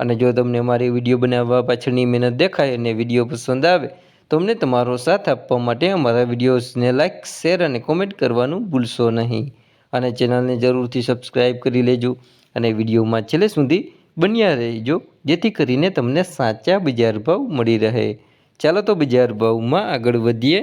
અને જો તમને મારી વીડિયો બનાવવા પાછળની મહેનત દેખાય અને વીડિયો પસંદ આવે, તો અમને તમારો સાથ આપવા માટે અમારા વિડીયોઝને લાઇક શેર અને કોમેન્ટ કરવાનું ભૂલશો નહીં. અને ચેનલને જરૂરથી સબસ્ક્રાઈબ કરી લેજો અને વિડીયોમાં છેલ્લે સુધી બન્યા રહેજો, જેથી કરીને તમને સાચા બજાર ભાવ મળી રહે. ચાલો તો બજાર ભાવમાં આગળ વધીએ.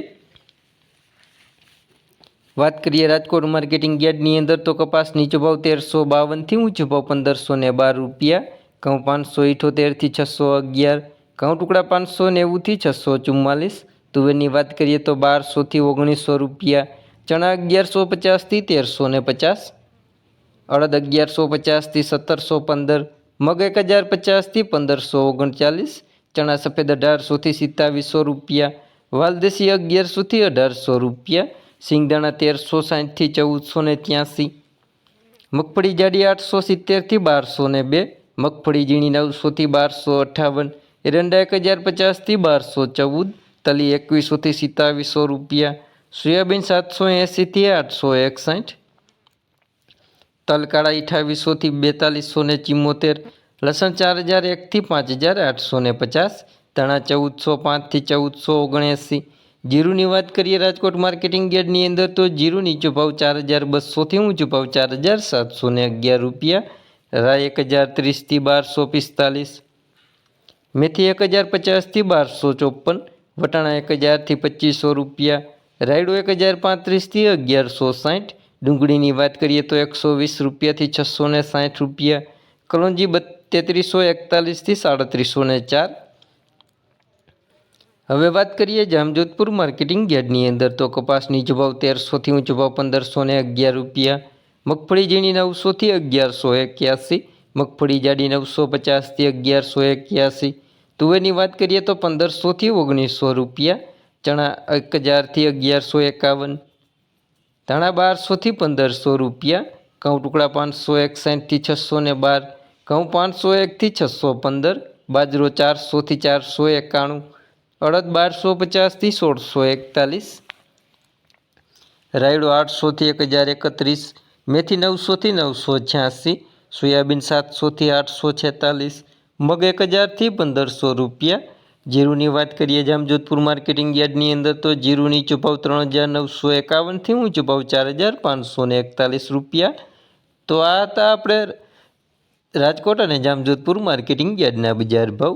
વાત કરીએ રાજકોટ માર્કેટિંગ યાર્ડની અંદર તો કપાસ નીચો ભાવ તેરસો બાવનથી ઊંચો ભાવ પંદરસો ને બાર રૂપિયા ઘઉં પાંચસો ઇઠોતેરથી છસો અગિયાર ઘઉં ટુકડા પાંચસો નેવુંથી છસો ચુમ્માલીસ. તુવેરની વાત કરીએ તો બારસોથી ઓગણીસો રૂપિયા. ચણા અગિયારસો પચાસથી તેરસો ને પચાસ. અડદ અગિયારસો પચાસથી સત્તરસો પંદર. મગ એક હજાર પચાસથી પંદરસો ઓગણચાલીસ. ચણા સફેદ અઢારસોથી સિત્તાવીસો રૂપિયા. વાલદેશી અગિયારસોથી અઢારસો રૂપિયા. સિંગદાણા તેરસો સાઠથી ચૌદસો ને ત્યાંસી. મગફળી જાડી આઠસો સિત્તેરથી બારસો ને બે. મગફળી ઝીણી નવસોથી બારસો અઠ્ઠાવન એરંડા એક હજાર પચાસથી બારસો ચૌદ, તલી એકવીસોથી સિત્તાવીસો રૂપિયા, સોયાબીન સાતસો એંસીથી આઠસો એકસાઠ, તલકાળા અઠાવીસોથી બેતાલીસો ને ચિમ્મોતેર, લસણ ચાર હજાર એકથી પાંચ હજાર આઠસો ને પચાસ, ધણા ચૌદસો પાંચથી ચૌદસો ઓગણએંસી, જીરુની વાત કરીએ રાજકોટ માર્કેટિંગ યાર્ડની અંદર તો જીરું નીચો ભાવ ચાર હજાર બસોથી ઊંચો ભાવ ચાર હજાર સાતસો ને અગિયાર રૂપિયા રાય એક હજાર ત્રીસથી બારસો પિસ્તાલીસ, મેથી એક હજાર પચાસથી બારસો ચોપન, વટાણા એક હજારથી પચીસો રૂપિયા, રાયડો એક હજાર પાંત્રીસથી અગિયારસો સાઠ, ડુંગળીની વાત કરીએ તો એકસો વીસ રૂપિયાથી છસો ને સાઠ રૂપિયા, કલોંજી તેત્રીસો એકતાલીસથી સાડત્રીસો ને ચાર. હવે વાત કરીએ જામજોધપુર માર્કેટિંગ યાર્ડની અંદર તો કપાસની નીચો તેરસોથી ઊંચો ભાવ પંદરસો ને અગિયાર રૂપિયા મગફળી ઝીણી નવસોથી અગિયારસો એક્યાસી મગફળી જાડી નવસો પચાસથી અગિયારસો એક્યાસી. તુવેરની વાત કરીએ તો પંદરસોથી ઓગણીસો રૂપિયા, ચણા એક હજારથી અગિયારસો એકાવન. ધાણા બારસોથી પંદરસો રૂપિયા, ઘઉં ટુકડા પાંચસો એકસાઠથી છસો ને બાર, ઘઉં પાંચસો એકથી છસો પંદર, બાજરો ચારસોથી ચારસો એકાણું, અડદ બારસો પચાસથી સોળસો એકતાલીસ, રાયડો આઠસોથી એક હજાર એકત્રીસ મેથી નવસોથી નવસો છ્યાસી, સોયાબીન સાતસોથી આઠસો છેતાલીસ, મગ એક હજારથી પંદરસો રૂપિયા. જીરુની વાત કરીએ જામજોધપુર માર્કેટિંગ યાર્ડની અંદર તો જીરુની ચુપાવ ત્રણ હજાર નવસો એકાવનથી હું ચુપાવ ચાર હજાર પાંચસો ને એકતાલીસ રૂપિયા. તો આ હતા આપણે રાજકોટ અને જામજોધપુર માર્કેટિંગ યાર્ડના બજાર ભાવ.